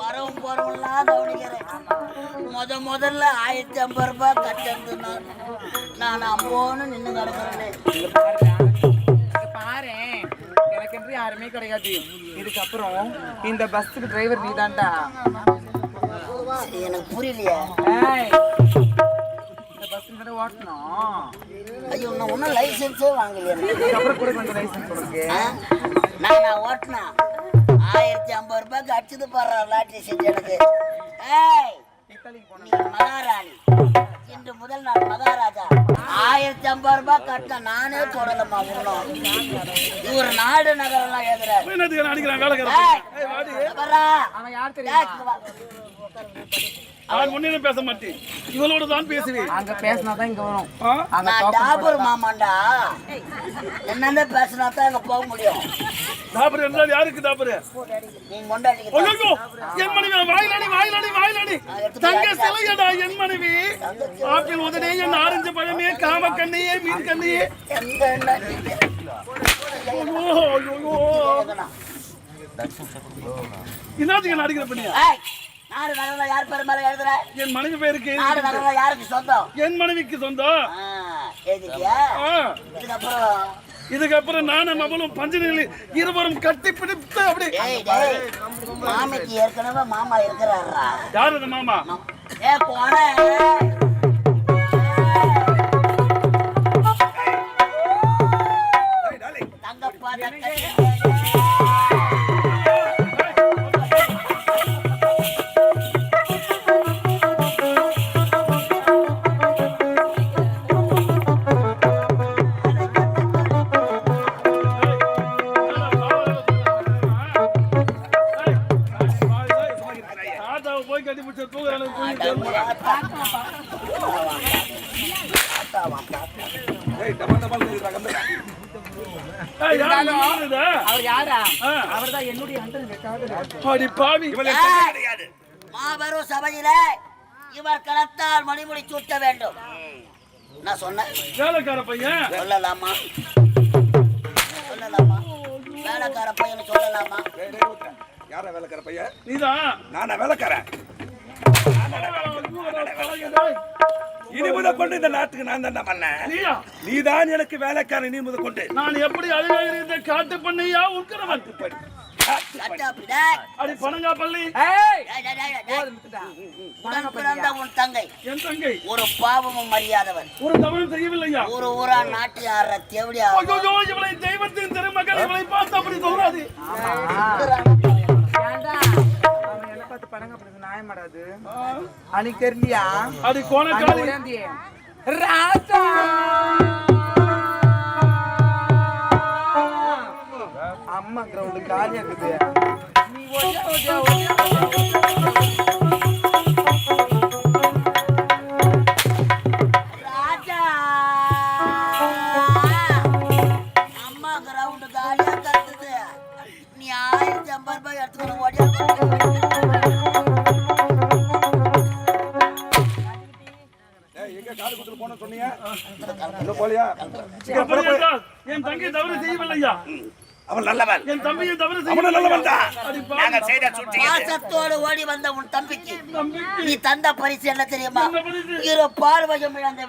வரவும் போறவங்களாம் கவனிக்கிறேன். முத முதல்ல ஆயிரத்தி ஐம்பது ரூபாய் கட்டந்து நான் அம்போன்னு நின்று கிடக்குறேன். பாரு எனக்கென்று யாருமே கிடையாது. இதுக்கப்புறம் இந்த பஸ்ஸுக்கு டிரைவர் நீதான்டா. எனக்கு புரியலையே. இந்த பஸ் ஓட்டணும். ஐயோ நான் ஒன்றும் லைசன்ஸே வாங்கலையே. இதுக்கப்புறம் கூட கொஞ்சம் லைசன்ஸ் கொடுக்கு? நான் நான் ஓட்டினா? ஆயிரத்தி ஐம்பது ரூபாய்க்கு அடிச்சது பாடுற லாட்ரி செஞ்சு எனக்கு. ஏய் மகாராணி. இன்று முதல் நான் மகாராஜா. ஆயிரத்தி ஐம்பது ரூபாய் கட்டின நானே தொடலம்மா இன்னும் இவர் நாடு நகரெல்லாம் எழுதுறாரு பேச மாட்டேன். இவளோட தான் பேசுவேன். அங்க பேசினாதான் இங்க வரும். நான் டாபர் மாமாண்டா. என்னென்ன பேசினா தான் அங்க போக முடியும். தாப்பரு என்றால் யாருக்கு ஐயோ என் மனைவி வாயிலாடி வாயிலாடி வாயிலாடி. தங்க சிலையடா என் மனைவி. ஆப்பிள் உதனே என் ஆரஞ்சு பழமே காம கண்ணையே மீன் கண்ணையே. நான் அடிக்கிற பண்ணியா? நாடு நகரெல்லாம் யார் பேர் மேல எழுதுற? என் மனைவி பேருக்கு நாடு நகரெல்லாம் யாருக்கு சொந்தம்? என் மனைவிக்கு சொந்தம். எழுதிட்டியா. இதுக்கப்புறம் இதுக்கப்புறம் நானும் அவளும் பஞ்சனில் இருவரும் கட்டி பிடித்து அப்படி மாமிக்கு ஏற்கனவே மாமா இருக்கிறாரா யார் அந்த மாமா? ஏ போன போய் கட்டி பிடிச்ச தூங்குறானு மாபெரும் சபையில இவர் கலத்தால் மணிமுடி சூட்ட வேண்டும். நான் சொன்னேன். வேலைக்கார பையன்? சொல்லலாமா? சொல்லலாமா? வேலைக்கார பையன் சொல்லலாமா? யார வேலைக்கார பையன்? நீதான் நானா வேலைக்காரன்? இனி முத கொண்டு இந்த நாட்டுக்கு நான் தான் பண்ணேன். நீதான் எனக்கு வேலைக்காரன் இனி முத கொண்டு. நான் எப்படி இருந்த காட்டு பண்ணையா உட்கிறவன். அடி பனங்கா பள்ளி. உன் தங்கை. என் தங்கை? ஒரு பாவமும் மரியாதவன். ஒரு தவறும் செய்யவில்லையா? ஒரு ஊரா நாட்டி ஆடுற தேவடியா? இவளை தெய்வத்தின் திருமகள் இவளை பார்த்து அப்படி தோறாது ஏன்டா படங்க பிடிச்ச நியாயமாடாது அன்னைக்கு தெரியலையா? அடி கோணக்காளி ராஜா! அம்மா கிரவுண்ட் காலியா இருக்குது. நீ ஓடியா. அவன் நல்லவன். என் தம்பியும் தவறு அவனும் நல்லவன் தான். அடி பாவி. நாங்க செய்த சுற்றி பாசத்தோடு ஓடி வந்த உன் தம்பிக்கு நீ தந்த பரிசு என்ன தெரியுமா? இரு பார்வையும் இழந்து.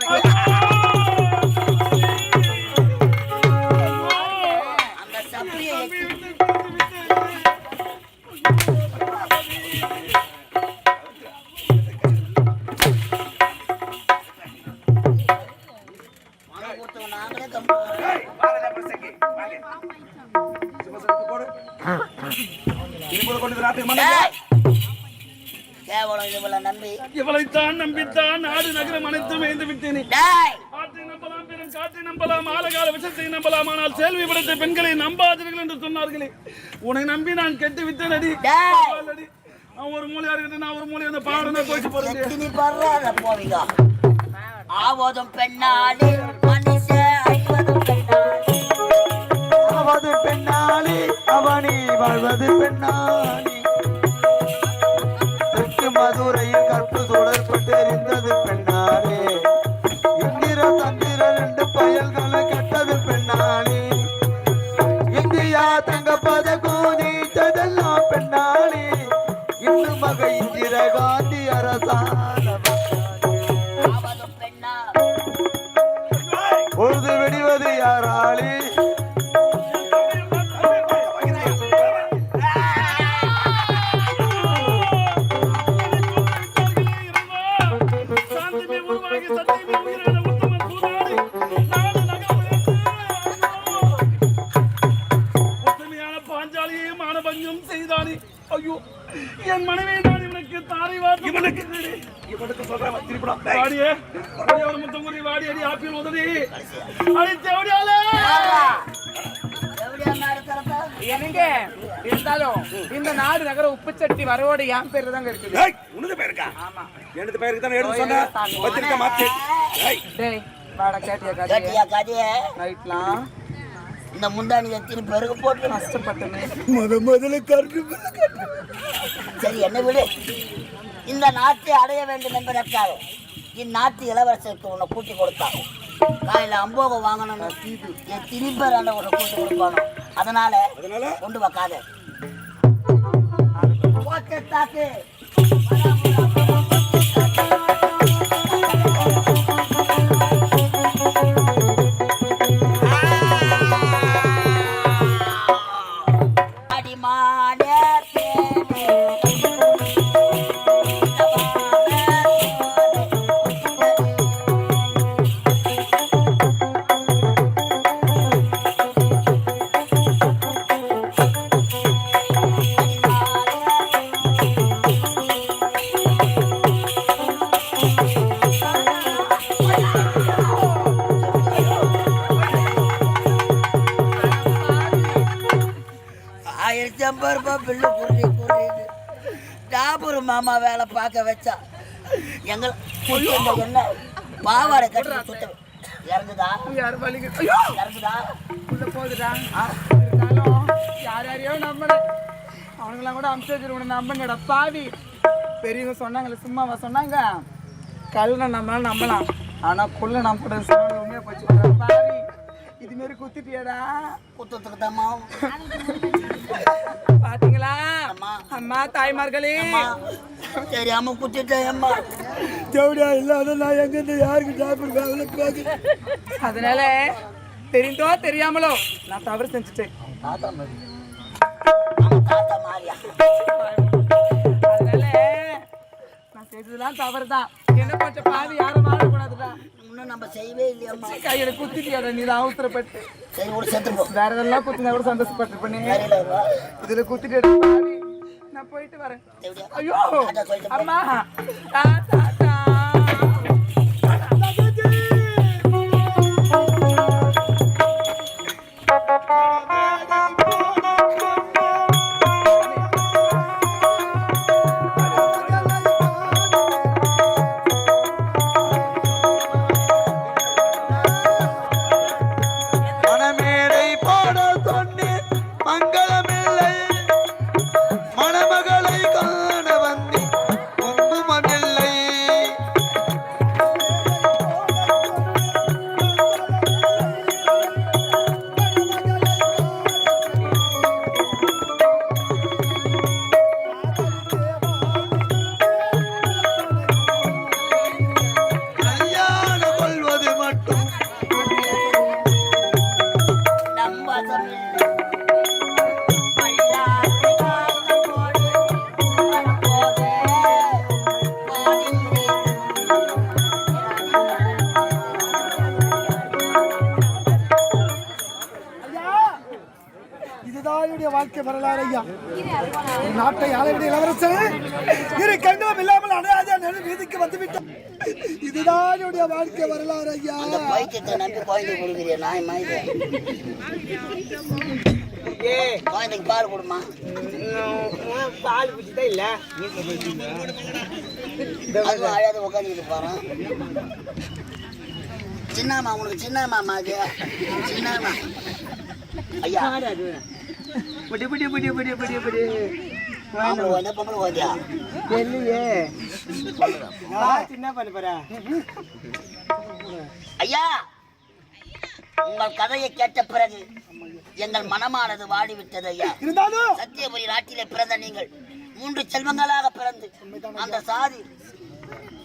கேவலம் நம்பி இவளைத்தான் நம்பித்தான் நாடு நகரம் அனைத்தும் எழுந்து விட்டேனே. காற்றை நம்பலாம் பெரும் காற்றை நம்பலாம் ஆலகால விஷத்தை நம்பலாம். ஆனால் செல்வி விடத்தை பெண்களை நம்பாதீர்கள் என்று சொன்னார்களே. உன்னை நம்பி நான் கெட்டு விட்டேன் அடி. அவன் ஒரு மூலையா இருக்கட்டும் நான் ஒரு மூலையா அந்த பாவனை போயிட்டு போறேன் போவீங்க. ஆவதும் பெண்ணாலே மனுஷ ஐவதும் பெண்ணாலே ஆவது பெண்ணாலே அவனே வாழ்வது பெண்ணாலே தெற்கு மதுரையில் கற்பு தொடர்பட்டு எரிந்தது பெண்ணாலே இந்திர தந்திர ரெண்டு பயல்களை கெட்டது பெண்ணாலே இந்தியா தங்க பதக்கம் நீத்ததெல்லாம் பெண்ணாலே இன்று மக இந்திர காந்தி அரசாங்க மானபங்கம் செய்தானே. ஐயோ என் மனைவி நான் இவனுக்கு தாரை வார்த்தை இவனுக்கு இவனுக்கு சொல்றேன் திருப்பிடா. வாடியே வாடியோட முத்தம் கூறி வாடி அடி ஆப்பிள் உதவி. அடி தேவடியாலே. என்னங்க? இருந்தாலும் இந்த நாடு நகர உப்புச்சட்டி வரவோட என் பேர்ல தாங்க இருக்குது. ஏய் உனது பேருக்கா ஆமா. எனது பேருக்கு தானே எடுத்து சொன்ன பத்திரிக்கை மாத்தி. ஏய். டேய் வாடா கேட்டியா கதையை கேட்டியா கதைய நைட்லாம். இந்த முந்தானி எத்தனை பேருக்கு போட்டு கஷ்டப்பட்டமே முத முதல்ல கருக்கு சரி என்ன விடு. இந்த நாட்டை அடைய வேண்டும் என்பதற்காக இந்நாட்டு இளவரசருக்கு உன்னை கூட்டி கொடுத்தான். காலையில் அம்போகம் வாங்கணும்னு என் திருப்பர் அந்த உன்னை கூட்டி அதனால அதனால? கொண்டு வைக்காத ஓகே தாக்கு டாபூர் மாமா வேலை பார்க்க வச்சா. எங்கள் என்ன பாவாடை கட்டி சுத்த இறங்குதா? இறங்குதா? உள்ள போகுதுடா. இருந்தாலும் யார் யாரையோ நம்பல அவனுங்களாம் கூட அம்ச வச்சிருக்கணும் நம்பங்கடா. பாவி. பெரியவங்க சொன்னாங்களே சும்மாவா சொன்னாங்க. கல்லை நம்மளால நம்பலாம். ஆனா குள்ள நம்புறது சொன்ன உண்மையா போச்சு. பாவி. இது மாரி குத்திட்டியாடா. குத்தத்துக்கு தாம்மா பாத்தீங்களா? அம்மா. அம்மா தாய்மார்களே. அம்மா. தெரியாம குத்திட்டேன் அம்மா. தேவடியா இல்லாத நான் எங்க யாருக்கு சாப்பிடுவேன்? அதனால தெரிந்தோ தெரியாமலோ நான் தவறு செஞ்சுட்டேன். அதனால நான் செஞ்சதெல்லாம் தவறு தான் என்ன கொஞ்சம் பாவி? யாரும் செய்யவே இல்லையம்மா. கையில குத்திட்டியாடா நீ? தான் அவசரப்பட்டு. சரி ஒரு செத்து போ வேற எதெல்லாம் குத்தினா கூட சந்தோஷப்பட்டு பண்ணி வேலையில வருவா இதுல குத்திட்டு நான் போயிட்டு வரேன். ஐயோ! அம்மா! தா, தா, தா. வாழ்க்கை வரலாறு ஐயா. நாட்டை ஆளவிட இளவரசன் இரு கண்களும் இல்லாமல் நடு வீதிக்கு இதுதான் என்னுடைய வாழ்க்கை வரலாறு ஐயா. அந்த நம்பி குழந்தை கொடுக்குறிய நாய் மாதிரி குழந்தைக்கு பால் கொடுமா. பால் குடிச்சுதான் இல்ல அதுவும் உட்காந்துக்கிட்டு போறான். சின்னம்மா உனக்கு சின்னம்மா அது. சின்னம்மா. ஐயா. புடி புடி புடி புடி புடி புடி. ஆம்பளை குழந்தை பொம்பளை குழந்தையா தெரியலையே. என்ன பண்ண போற ஐயா உங்கள் கதையை கேட்ட பிறகு எங்கள் மனமானது வாடிவிட்டது ஐயா. இருந்தாலும் சத்தியபுரி நாட்டிலே பிறந்த நீங்கள் மூன்று செல்வங்களாக பிறந்து அந்த சாதி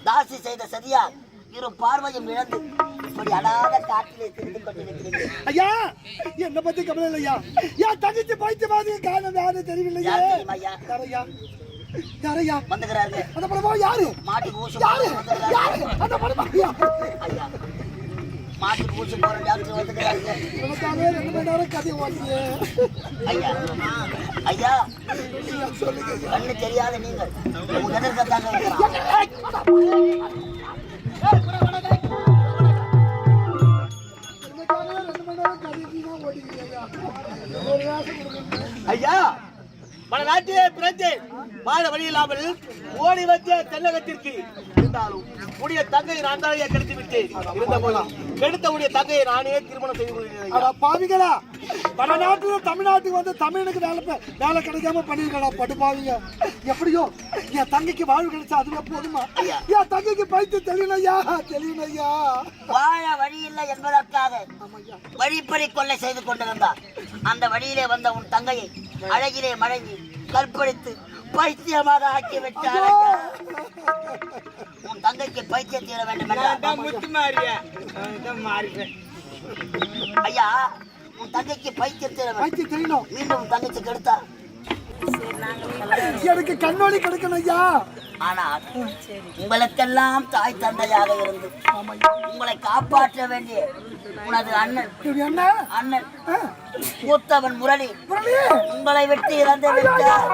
தாசி செய்த சரியா இரு பார்வையும் இழந்து இப்படி அழாத காட்டிலே திரிந்து கொண்டிருக்கிறீர்கள் ஐயா என்ன பத்தி கவலை இல்லையா? என் தங்கச்சி பைத்திய மாதிரி காரணம் யாரும் தெரியுமா ஐயா? யாரையா? யாரையா? வந்துகிறார்கள். அந்த படமா யாரு? மாட்டுக்கு ஊசி யாரு. யாரு? அந்த படமா ஐயா? மாட்டுக்கு ஊசி போற டாக்டர் ரெண்டு மணி நேரம் கதை ஓட்டுங்க ஐயா ஐயா கண்ணு தெரியாத நீங்கள். உங்க எதிர்க்கத்தாங்க ஐயா பல நாட்டிலே பிறந்தேன் வாழ வழி இல்லாமல் ஓடி வந்த தென்னகத்திற்கு இருந்தாலும் உடைய தங்கையை நான் தான் கெடுத்து விட்டேன். இருந்த போதும் கெடுத்த உடைய தங்கையை நானே திருமணம் செய்து கொள்கிறேன் பாவிங்களா பல நாட்டுல தமிழ்நாட்டுக்கு வந்து தமிழனுக்கு வேலை வேலை கிடைக்காம பண்ணிருக்கா பட்டு பாவிங்க எப்படியோ என் தங்கைக்கு வாழ்வு கிடைச்சா அதுவே போதுமா? என் தங்கைக்கு பைத்து தெரியலையா? தெரியலையா? வாழ வழி இல்லை என்பதற்காக வழிப்பறி கொள்ளை செய்து கொண்டிருந்தார். அந்த வழியிலே வந்த உன் தங்கையை அழகிலே மழங்கி கற்பழித்து பைத்தியமாக ஆக்கி விட்டார். உன் தங்கைக்கு பைத்தியம் தீர வேண்டும் என்றால் முத்து மாறிய? மாறிட்டேன். ஐயா உன் தங்கைக்கு பைத்தியம் தீர வேண்டும். மீண்டும் உன் தங்கச்சி கெடுத்தா எனக்கு கண்ணொளி கிடைக்கணும் ஐயா. ஆனால் உங்களுக்கெல்லாம் தாய் தந்தையாக இருந்து உங்களை காப்பாற்ற வேண்டிய உனது அண்ணன் அண்ணன் மூத்தவன் முரளி. உங்களை விட்டு இறந்து விட்டார்.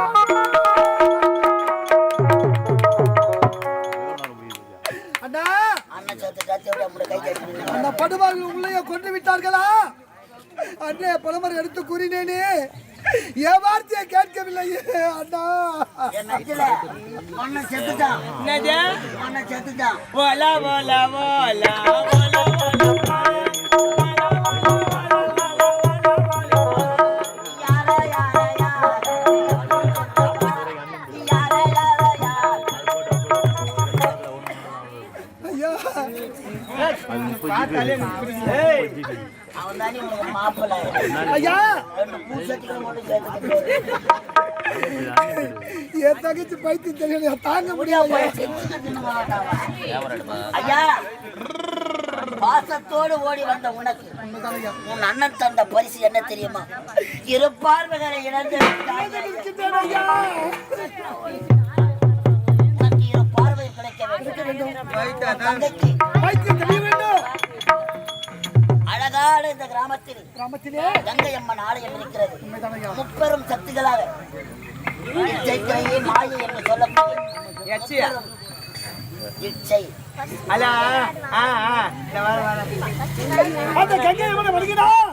அந்த படுபாவிகள் உள்ளே கொண்டு விட்டார்களா? அண்ணே பலமர் எடுத்து கூறினேனே. என் வார்த்தையை கேட்கவில்லையே அண்ணா. செத்துட்டான் செத்துட்டான் யாரா என் தங்கச்சி தாங்க முடியாது ஐயா. பாசத்தோடு ஓடி வந்த உனக்கு உன் அண்ணன் தந்த பரிசு என்ன தெரியுமா? இரு பார்வைகளை இழந்து உனக்கு இரு பார்வை கிடைக்க வேண்டும். அழகான இந்த கிராமத்தில். கிராமத்திலே? கங்கை அம்மன் ஆலயம் இருக்கிறது. முப்பெரும் சக்திகளாக இச்சைக்கிரையே மாயை என்று சொல்லக்கூடிய இச்சை. அலா ஆ ஆ. இந்த வர வர அந்த கங்கை எவனை வருகிறான்